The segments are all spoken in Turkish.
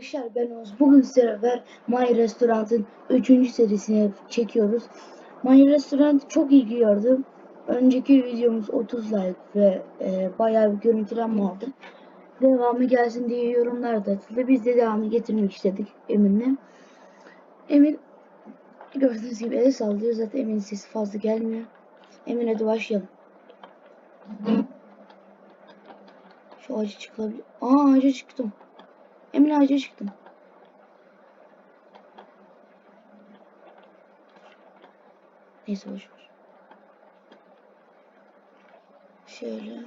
arkadaşlar ben Oğuz. Bugün sizlerle My Restaurant'ın 3. serisini çekiyoruz. My Restaurant çok iyi gördüm. Önceki videomuz 30 like ve e, bayağı bir görüntülenme aldı. Devamı gelsin diye yorumlar da atıldı. Biz de devamı getirmek istedik Emin'le. Emin gördüğünüz gibi el sallıyor. Zaten Emin'in sesi fazla gelmiyor. Emin hadi başlayalım. Şu ağaca çıkabilir. Aa ağaca çıktım. Emin ağaca çıktım. Neyse boş ver. Şöyle.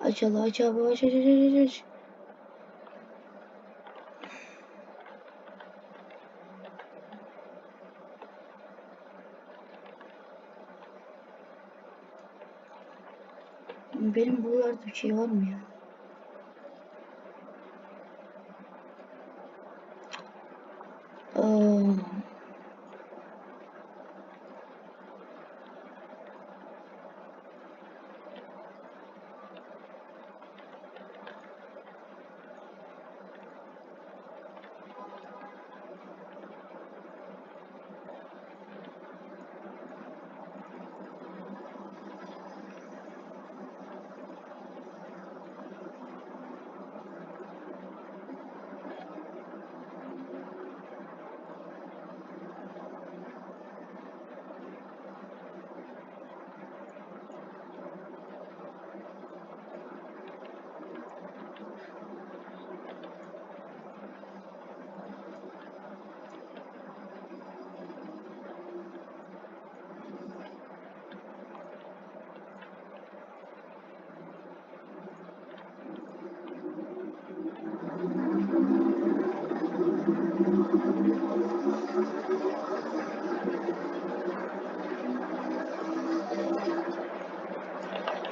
Aç Allah aç abi aç aç aç aç aç. Benim buralarda bir şey var mı ya?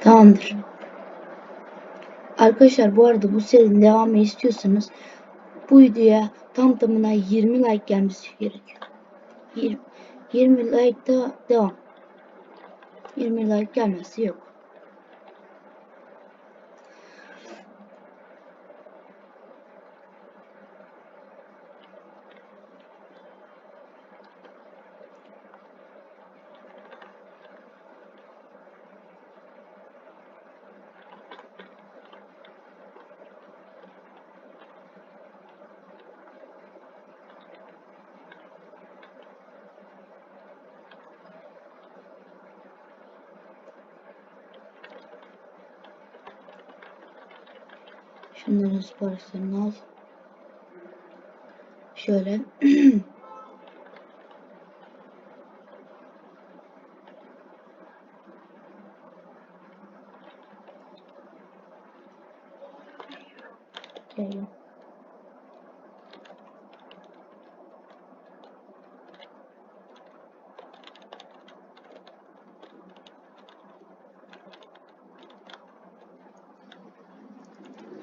Tamamdır. Arkadaşlar bu arada bu serinin devamı istiyorsanız bu videoya tam tamına 20 like gelmesi gerekiyor. 20, 20 like da devam. 20 like gelmesi yok. Şunların siparişlerini al. Şöyle. Şöyle.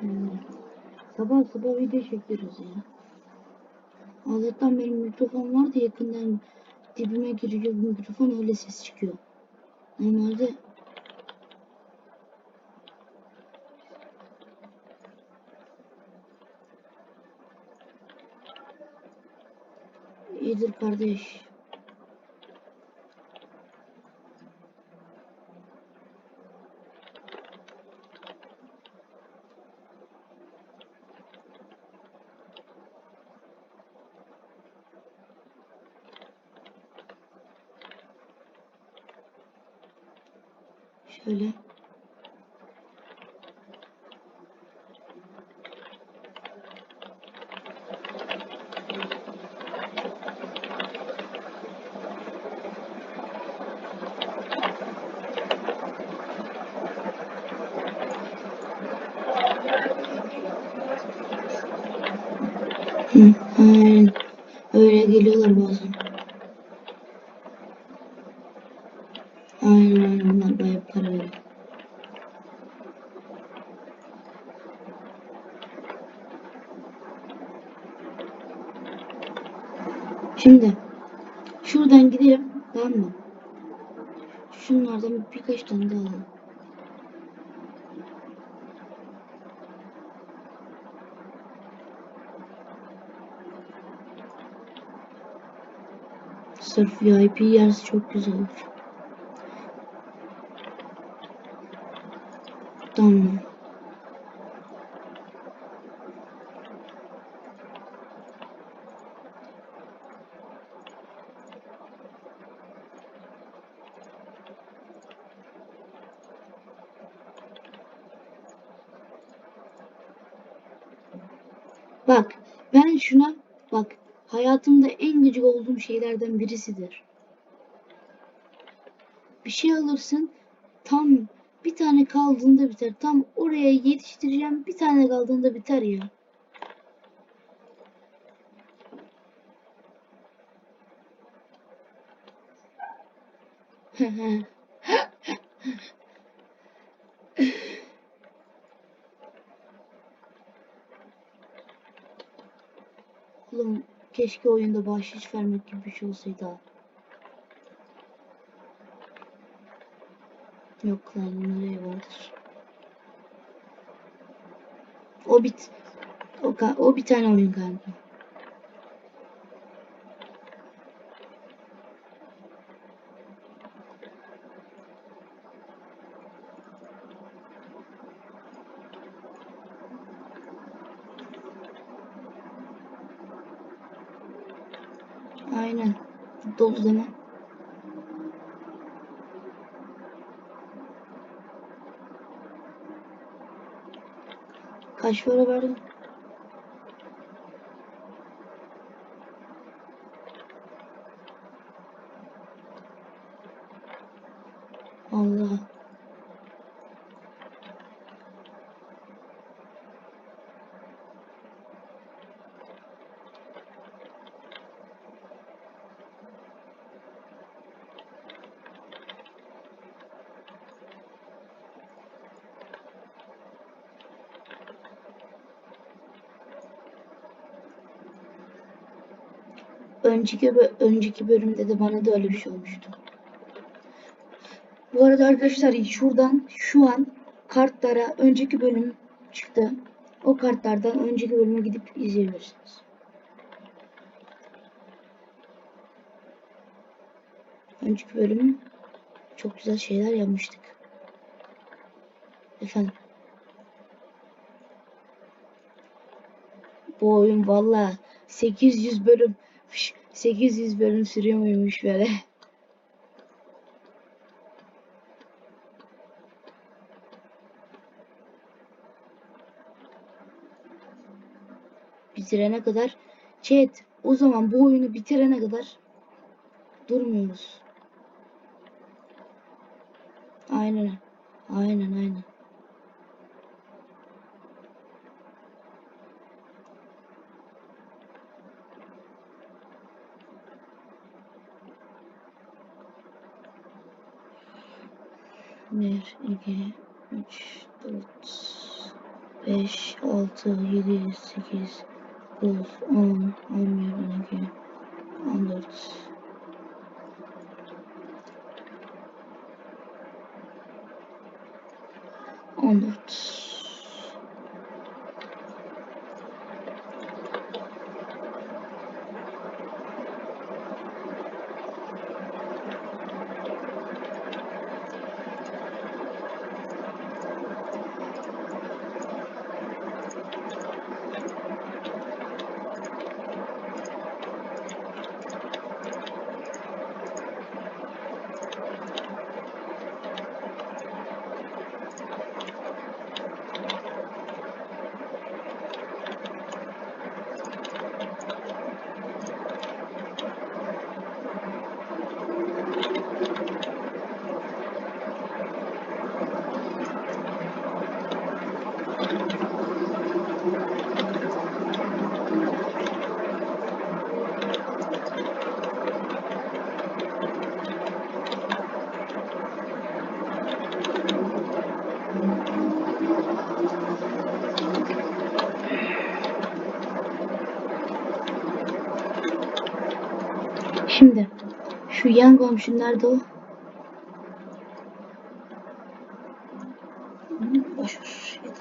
Hmm. Sabah sabah video çekiyoruz ya. Allah'tan benim mikrofon var da yakından dibime giriyor mikrofon öyle ses çıkıyor. Normalde iyidir kardeş. Şöyle. Hı, aynen. Öyle geliyorlar bazen. Aynen aynen bunlar bayağı para veriyor. Şimdi şuradan gidelim tamam mı? Şunlardan birkaç tane daha alalım. Sırf VIP yerse çok güzel olur. Tamam. Bak ben şuna bak hayatımda en gıcık olduğum şeylerden birisidir. Bir şey alırsın tam bir tane kaldığında biter. Tam oraya yetiştireceğim bir tane kaldığında biter ya. Oğlum keşke oyunda bahşiş vermek gibi bir şey olsaydı ha. Yok lan nereye vardır. O bit o, o bir tane oyun galiba. Aynen. Dolu zaman. Kaç para verdin? Allah. Önceki önceki bölümde de bana da öyle bir şey olmuştu. Bu arada arkadaşlar şuradan şu an kartlara önceki bölüm çıktı. O kartlardan önceki bölüme gidip izleyebilirsiniz. Önceki bölüm çok güzel şeyler yapmıştık. Efendim. Bu oyun valla 800 bölüm 800 bölüm sürüyor muymuş böyle. Bitirene kadar chat o zaman bu oyunu bitirene kadar durmuyoruz. Aynen. Aynen aynen. Bir, iki, üç, dört, beş, altı, yedi, sekiz, dokuz, on, on bir, on iki, on dört. Şimdi şu yan komşu nerede o? Boş ver.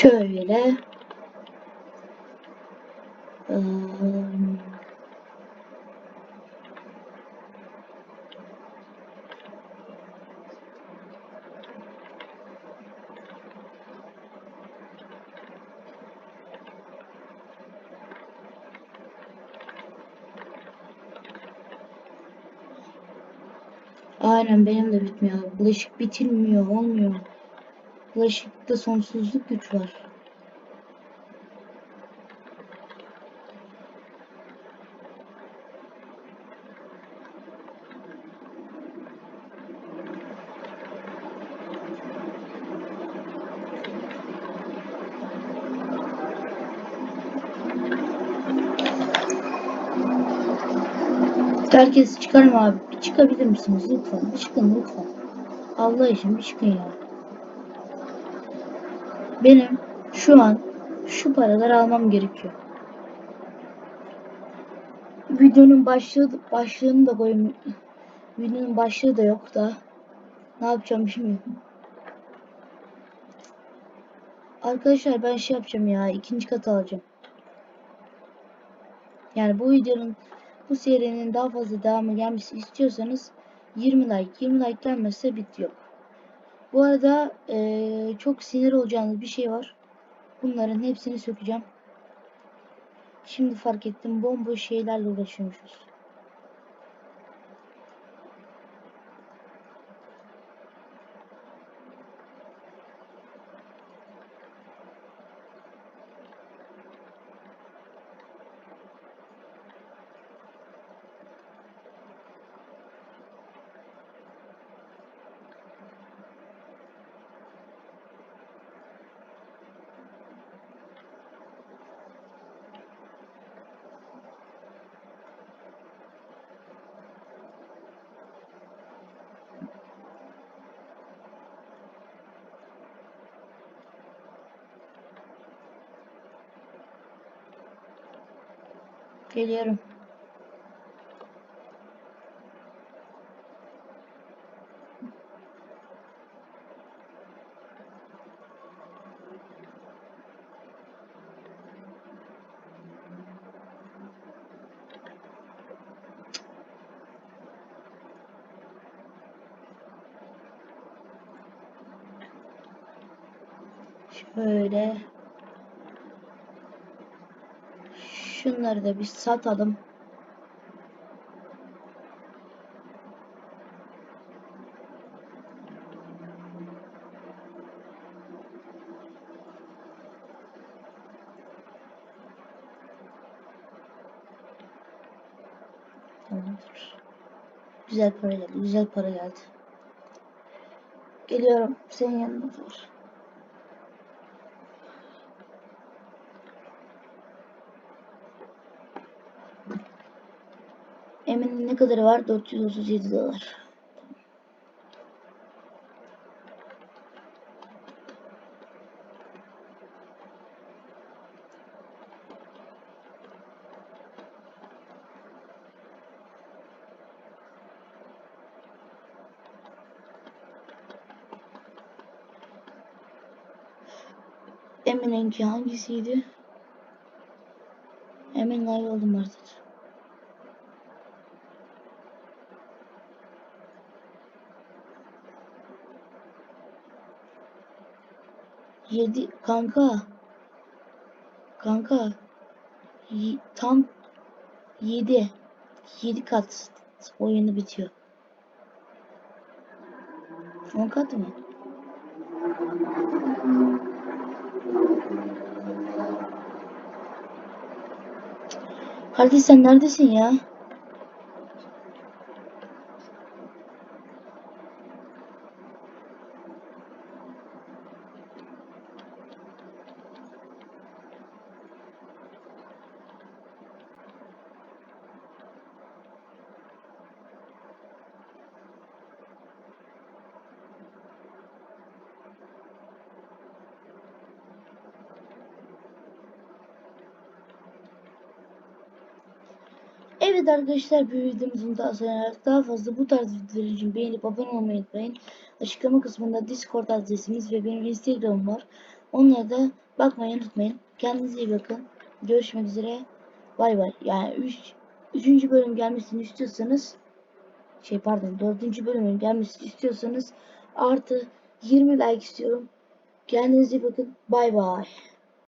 Şöyle. Aynen benim de bitmiyor. Bulaşık bitilmiyor, olmuyor. Bulaşıkta sonsuzluk güç var. Herkes çıkar abi? Çıkabilir misiniz lütfen? Çıkın lütfen. Allah için bir çıkın ya. Benim şu an şu paraları almam gerekiyor. Videonun başlığı başlığını da koyayım. Videonun başlığı da yok da. Ne yapacağım bilmiyorum. Arkadaşlar ben şey yapacağım ya. ikinci kat alacağım. Yani bu videonun bu serinin daha fazla devamı gelmesi istiyorsanız 20 like 20 like gelmezse bitiyor. Bu arada eee, çok sinir olacağınız bir şey var. Bunların hepsini sökeceğim. Şimdi fark ettim bomboş şeylerle uğraşıyormuşuz. Geliyorum. Şöyle. Şunları da bir satalım. Tamamdır. Güzel para geldi. Güzel para geldi. Geliyorum. Senin yanına dur. Emin'in ne kadarı var? 437 dolar. Emin'inki hangisiydi? Emin oldum artık. Yedi kanka. Kanka. Tam yedi. Yedi kat oyunu bitiyor. On kat mı? Kardeş sen neredesin ya? Evet arkadaşlar bir videomuzun daha sonuna daha fazla bu tarz videolar için beğenip abone olmayı unutmayın. Açıklama kısmında Discord adresimiz ve benim Instagram'ım var. Onlara da bakmayı unutmayın. Kendinize iyi bakın. Görüşmek üzere. Bay bay. Yani 3 üç, 3. bölüm gelmesini istiyorsanız şey pardon 4. bölümün gelmesini istiyorsanız artı 20 like istiyorum. Kendinize iyi bakın. Bay bay.